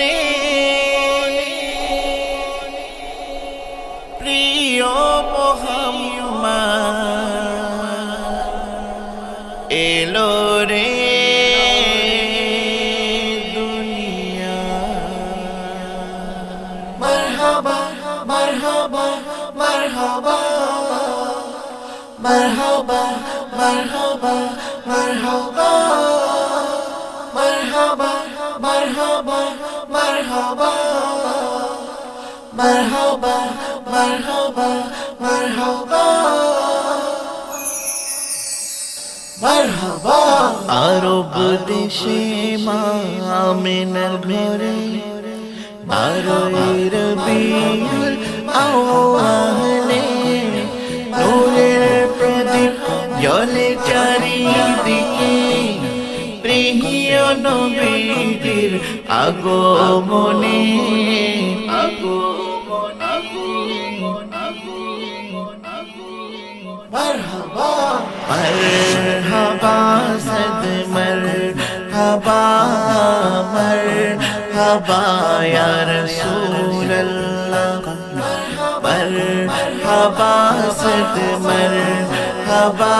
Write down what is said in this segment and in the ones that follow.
মনে। প্রিয় মোহাম্মদ এলো রে দুনিয়া। মারহাবা মারহাবা মারহাবা। মারহাবা মারহাবা মারহাবা। মারহাবা মারহাবা মারহাবা মারহাবা মারহাবা মারহাবা মারহাবা আরব দেশে মা আমিনার ঘরে বারোই রবিউল আউয়ালে নূরের প্রদীপ জলে চারিদিকে হিয় নবীর আগমনে। মারহাবা। মারহাবা সদ মারহাবা মারহাবা ইয়া রাসূলুল্লাহ। মারহাবা সদ মারহাবা। مرحبا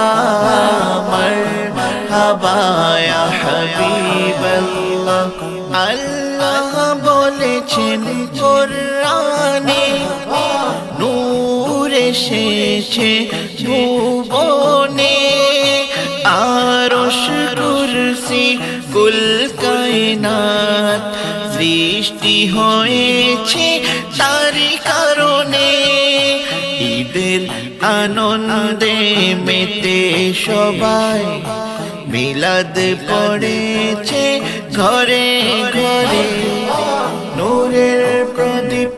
مرحبا يا حبيب الله আল্লাহ বলেছেন কোরআনে নূর এসেছে ভুবনে আরশ কুরসি কুল কায়নাত সৃষ্টি হয়েছে তারি আনন্দে মেতে সবাই। মিলাদ পড়েছে ঘরে ঘরে। নূরের প্রদীপ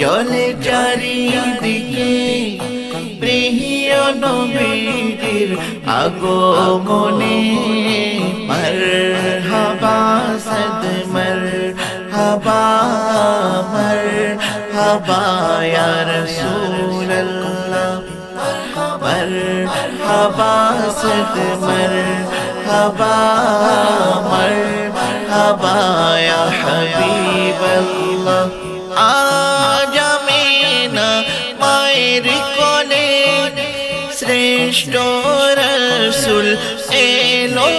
জলে চারিদিকে। প্রিয় নবীর আগমনে। মারহাবা সদ, মারহাবা মারহাবা, ইয়া রাসূলুল্লাহ मर, हवा सद मर, हवा मर না মায়ের শ্রেষ্ঠ রসুল এলো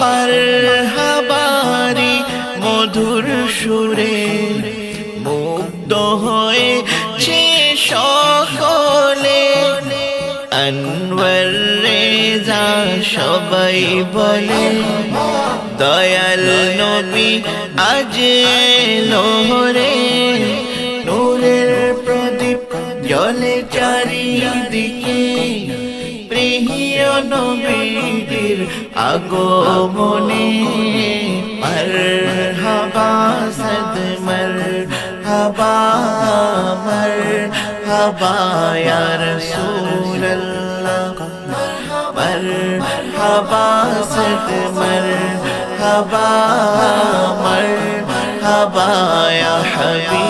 পার হাবারি মধুর সুরে মুগ্ধ হয়েছে সকল রেজা সবাই বলে, দয়াল নবী, আজ লোহরে নূরের প্রদীপ জলে চারিদিকে, প্রিয় নবীর আগমনে, মারহাবা সদ, মারহাবা মারহাবা ہبا ست مر ہبا مر ہبا یا حبیب۔